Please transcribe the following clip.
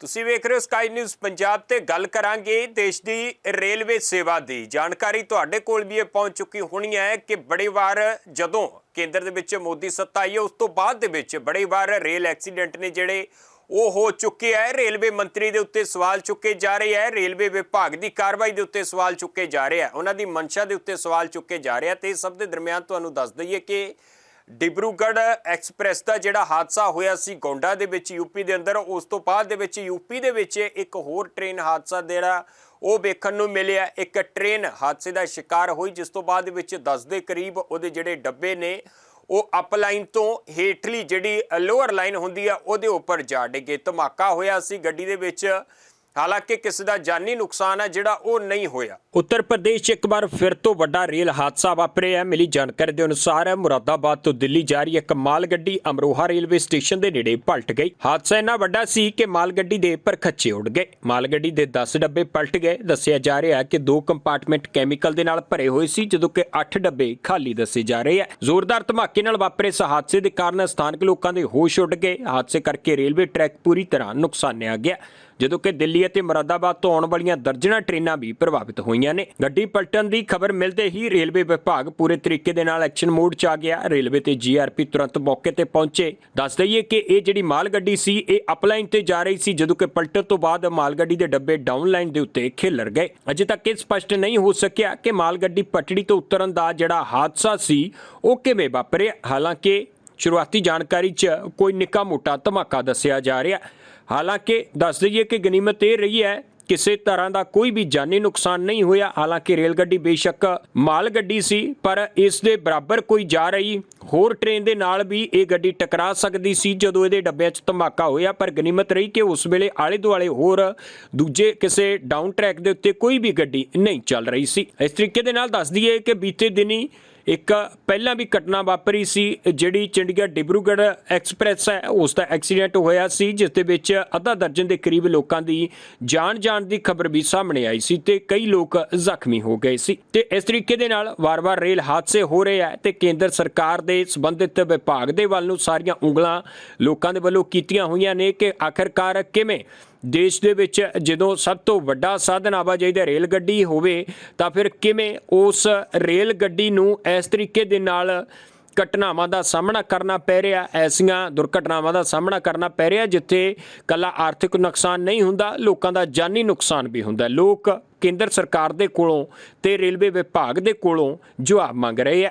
ਤੁਸੀਂ ਵੇਖ ਰਹੇ ਹੋ ਸਕਾਈ ਨਿਊਜ਼ ਪੰਜਾਬ ਤੇ ਗੱਲ ਕਰਾਂਗੇ ਦੇਸ਼ ਦੀ ਰੇਲਵੇ ਸੇਵਾ ਦੀ। ਜਾਣਕਾਰੀ ਤੁਹਾਡੇ ਕੋਲ ਵੀ ਇਹ ਪਹੁੰਚ ਚੁੱਕੀ ਹੋਣੀ ਹੈ ਕਿ ਬੜੀ ਵਾਰ ਜਦੋਂ ਕੇਂਦਰ ਦੇ ਵਿੱਚ ਮੋਦੀ ਸੱਤਾ ਆਈ ਹੈ, ਉਸ ਤੋਂ ਬਾਅਦ ਦੇ ਵਿੱਚ ਬੜੀ ਵਾਰ ਰੇਲ ਐਕਸੀਡੈਂਟ ਨੇ ਜਿਹੜੇ ਉਹ ਹੋ ਚੁੱਕੇ ਹੈ। ਰੇਲਵੇ ਮੰਤਰੀ ਦੇ ਉੱਤੇ ਸਵਾਲ ਚੁੱਕੇ ਜਾ ਰਹੇ ਹੈ, ਰੇਲਵੇ ਵਿਭਾਗ ਦੀ ਕਾਰਵਾਈ ਦੇ ਉੱਤੇ ਸਵਾਲ ਚੁੱਕੇ ਜਾ ਰਹੇ ਹੈ, ਉਹਨਾਂ ਦੀ ਮਨਸ਼ਾ ਦੇ ਉੱਤੇ ਸਵਾਲ ਚੁੱਕੇ ਜਾ ਰਹੇ ਹੈ ਤੇ ਇਸ ਸਭ ਦੇ ਦਰਮਿਆਨ ਤੁਹਾਨੂੰ ਦੱਸ ਦਈਏ ਕਿ ਡਿਬਰੂਗੜ੍ਹ ਐਕਸਪ੍ਰੈਸ ਦਾ ਜਿਹੜਾ ਹਾਦਸਾ ਹੋਇਆ ਸੀ ਗੋਂਡਾ ਦੇ ਵਿੱਚ ਯੂਪੀ ਦੇ ਅੰਦਰ, ਉਸ ਤੋਂ ਬਾਅਦ ਦੇ ਵਿੱਚ ਯੂਪੀ ਦੇ ਵਿੱਚ ਇੱਕ ਹੋਰ ਟ੍ਰੇਨ ਹਾਦਸਾ ਜਿਹੜਾ ਉਹ ਵੇਖਣ ਨੂੰ ਮਿਲਿਆ। ਇੱਕ ਟ੍ਰੇਨ ਹਾਦਸੇ ਦਾ ਸ਼ਿਕਾਰ ਹੋਈ, ਜਿਸ ਤੋਂ ਬਾਅਦ ਵਿੱਚ 10 ਦੇ ਕਰੀਬ ਉਹਦੇ ਜਿਹੜੇ ਡੱਬੇ ਨੇ, ਉਹ ਅਪ ਲਾਈਨ ਤੋਂ ਹੇਠਲੀ ਜਿਹੜੀ ਲੋਅਰ ਲਾਈਨ ਹੁੰਦੀ ਆ, ਉਹਦੇ ਉੱਪਰ ਜਾ ਡਿੱਗੇ। ਧਮਾਕਾ ਹੋਇਆ ਸੀ ਗੱਡੀ ਦੇ ਵਿੱਚ। ਹਾਲਾਂਕਿ ਕਿਸੇ ਦਾ ਜਾਨੀ ਨੁਕਸਾਨ ਹੈ, ਜਿਹੜਾ ਉਹ ਨਹੀਂ ਹੋਇਆ। ਉੱਤਰ ਪ੍ਰਦੇਸ਼ 'ਚ ਇੱਕ ਵਾਰ ਫਿਰ ਤੋਂ ਵੱਡਾ ਰੇਲ ਹਾਦਸਾ ਵਾਪਰਿਆ ਮਿਲੀ ਜਾਣਕਾਰੀ ਦੇ ਅਨੁਸਾਰ ਮੁਰਾਦਾਬਾਦ ਤੋਂ ਦਿੱਲੀ ਜਾ ਰਹੀ ਇੱਕ ਮਾਲ ਗੱਡੀ ਅਮਰੋਹਾ ਰੇਲਵੇ ਸਟੇਸ਼ਨ ਦੇ ਨੇੜੇ ਪਲਟ ਗਈ। ਹਾਦਸਾ ਇੰਨਾ ਵੱਡਾ ਸੀ ਕਿ ਮਾਲ ਗੱਡੀ ਦੇ ਪਰਖੱਚੇ ਉੱਡ ਗਏ। ਮਾਲ ਗੱਡੀ ਦੇ 10 ਡੱਬੇ ਪਲਟ ਗਏ। ਦੱਸਿਆ ਜਾ ਰਿਹਾ ਹੈ ਕਿ ਦੋ ਕੰਪਾਰਟਮੈਂਟ ਕੈਮੀਕਲ ਦੇ ਨਾਲ ਭਰੇ ਹੋਏ ਸੀ, ਜਦੋਂ ਕਿ 8 ਡੱਬੇ ਖਾਲੀ ਦੱਸੇ ਜਾ ਰਹੇ ਹੈ। ਜ਼ੋਰਦਾਰ ਧਮਾਕੇ ਨਾਲ ਵਾਪਰੇ ਇਸ ਹਾਦਸੇ ਦੇ ਕਾਰਨ ਸਥਾਨਕ ਲੋਕਾਂ ਦੇ ਹੋਸ਼ ਉੱਡ ਗਏ। ਹਾਦਸੇ ਕਰਕੇ ਰੇਲਵੇ ਟਰੈਕ ਪੂਰੀ ਤਰ੍ਹਾਂ ਨੁਕਸਾਨਿਆ ਗਿਆ। ਜਦੋਂ ਕਿ ਦਿੱਲੀ ਅਤੇ ਮੁਰਾਦਾਬਾਦ ਤੋਂ ਆਉਣ ਵਾਲੀਆਂ ਦਰਜਨਾਂ ਟ੍ਰੇਨਾਂ ਵੀ ਪ੍ਰਭਾਵਿਤ ਹੋਈਆਂ ਨੇ। ਗੱਡੀ ਪਲਟਣ ਦੀ ਖਬਰ ਮਿਲਦੇ ਹੀ ਰੇਲਵੇ ਵਿਭਾਗ ਪੂਰੇ ਤਰੀਕੇ ਦੇ ਨਾਲ ਐਕਸ਼ਨ ਮੋਡ 'ਚ ਆ ਗਿਆ। ਰੇਲਵੇ ਤੇ ਜੀਆਰਪੀ ਤੁਰੰਤ ਮੌਕੇ ਤੇ ਪਹੁੰਚੇ। ਦੱਸ ਦਈਏ ਕਿ ਇਹ ਜਿਹੜੀ ਮਾਲ ਗੱਡੀ ਸੀ, ਇਹ ਅਪਲਾਈਨ ਤੇ ਜਾ ਰਹੀ ਸੀ, ਜਦੋਂ ਕਿ ਪਲਟਣ ਤੋਂ ਬਾਅਦ ਮਾਲ ਗੱਡੀ ਦੇ ਡੱਬੇ ਡਾਊਨ ਲਾਈਨ ਦੇ ਉੱਤੇ ਖਿਲਰ ਗਏ। ਅਜੇ ਤੱਕ ਇਹ ਸਪਸ਼ਟ ਨਹੀਂ ਹੋ ਸਕਿਆ ਕਿ ਮਾਲ ਗੱਡੀ ਪਟੜੀ ਤੋਂ ਉਤਰਨ ਦਾ ਜਿਹੜਾ ਹਾਦਸਾ ਸੀ, ਉਹ ਕਿਵੇਂ ਵਾਪਰਿਆ। ਹਾਲਾਂਕਿ ਸ਼ੁਰੂਆਤੀ ਜਾਣਕਾਰੀ 'ਚ ਕੋਈ ਨਿੱਕਾ ਮੋਟਾ ਧਮਾਕਾ ਦੱਸਿਆ ਜਾ ਰਿਹਾ ਹਾਲਾਂਕਿ ਦੱਸ ਦਈਏ ਕਿ ਗਨੀਮਤ ਇਹ ਰਹੀ ਹੈ, ਕਿਸੇ ਤਰ੍ਹਾਂ ਦਾ ਕੋਈ ਵੀ ਜਾਨੀ ਨੁਕਸਾਨ ਨਹੀਂ ਹੋਇਆ। ਹਾਲਾਂਕਿ ਰੇਲ ਗੱਡੀ ਬੇਸ਼ੱਕ ਮਾਲ ਗੱਡੀ ਸੀ, ਪਰ ਇਸ ਦੇ ਬਰਾਬਰ ਕੋਈ ਜਾ ਰਹੀ ਹੋਰ ਟ੍ਰੇਨ ਦੇ ਨਾਲ ਵੀ ਇਹ ਗੱਡੀ ਟਕਰਾ ਸਕਦੀ ਸੀ ਜਦੋਂ ਇਹਦੇ ਡੱਬਿਆਂ 'ਚ ਧਮਾਕਾ ਹੋਇਆ। ਪਰ ਗਨੀਮਤ ਰਹੀ ਕਿ ਉਸ ਵੇਲੇ ਆਲੇ ਦੁਆਲੇ ਹੋਰ ਦੂਜੇ ਕਿਸੇ ਡਾਊਨ ਟਰੈਕ ਦੇ ਉੱਤੇ ਕੋਈ ਵੀ ਗੱਡੀ ਨਹੀਂ ਚੱਲ ਰਹੀ ਸੀ। ਇਸ ਤਰੀਕੇ ਦੇ ਨਾਲ ਦੱਸ ਦਈਏ ਕਿ ਬੀਤੇ ਦਿਨੀ ਇੱਕ ਪਹਿਲਾਂ ਵੀ ਘਟਨਾ ਵਾਪਰੀ ਸੀ, ਜਿਹੜੀ ਚੰਡੀਗੜ੍ਹ ਡਿਬਰੂਗੜ੍ਹ ਐਕਸਪ੍ਰੈਸ ਹੈ, ਉਸ ਦਾ ਐਕਸੀਡੈਂਟ ਹੋਇਆ ਸੀ, ਜਿਸ ਦੇ ਵਿੱਚ ਅੱਧਾ ਦਰਜਨ ਦੇ ਕਰੀਬ ਲੋਕਾਂ ਦੀ ਜਾਨ ਜਾਣ ਦੀ ਖਬਰ ਵੀ ਸਾਹਮਣੇ ਆਈ ਸੀ ਤੇ ਕਈ ਲੋਕ ਜ਼ਖਮੀ ਹੋ ਗਏ ਸੀ। ਤੇ ਇਸ ਤਰੀਕੇ ਦੇ ਨਾਲ ਵਾਰ-ਵਾਰ ਰੇਲ ਹਾਦਸੇ ਹੋ ਰਹੇ ਆ ਤੇ ਕੇਂਦਰ ਸਰਕਾਰ ਦੇ ਸੰਬੰਧਿਤ ਵਿਭਾਗ ਦੇ ਵੱਲ ਨੂੰ ਸਾਰੀਆਂ ਉਂਗਲਾਂ ਲੋਕਾਂ ਦੇ ਵੱਲੋਂ ਕੀਤੀਆਂ ਹੋਈਆਂ ਨੇ ਕਿ ਆਖਰਕਾਰ ਕਿਵੇਂ ਦੇਸ਼ ਦੇ ਵਿੱਚ ਜਦੋਂ ਸਭ ਤੋਂ ਵੱਡਾ ਸਾਧਨ ਆਵਾਜਾਈ ਦਾ ਰੇਲ ਗੱਡੀ ਹੋਵੇ, ਤਾਂ ਫਿਰ ਕਿਵੇਂ ਉਸ ਰੇਲ ਗੱਡੀ ਨੂੰ ਇਸ ਤਰੀਕੇ ਦੇ ਨਾਲ ਘਟਨਾਵਾਂ ਦਾ ਸਾਹਮਣਾ ਕਰਨਾ ਪੈ ਰਿਹਾ, ਐਸੀਆਂ ਦੁਰਘਟਨਾਵਾਂ ਦਾ ਸਾਹਮਣਾ ਕਰਨਾ ਪੈ ਰਿਹਾ, ਜਿੱਥੇ ਕੱਲਾ ਆਰਥਿਕ ਨੁਕਸਾਨ ਨਹੀਂ ਹੁੰਦਾ, ਲੋਕਾਂ ਦਾ ਜਾਨੀ ਨੁਕਸਾਨ ਵੀ ਹੁੰਦਾ। ਲੋਕ ਕੇਂਦਰ ਸਰਕਾਰ ਦੇ ਕੋਲੋਂ ਤੇ ਰੇਲਵੇ ਵਿਭਾਗ ਦੇ ਕੋਲੋਂ ਜਵਾਬ ਮੰਗ ਰਹੇ ਆ।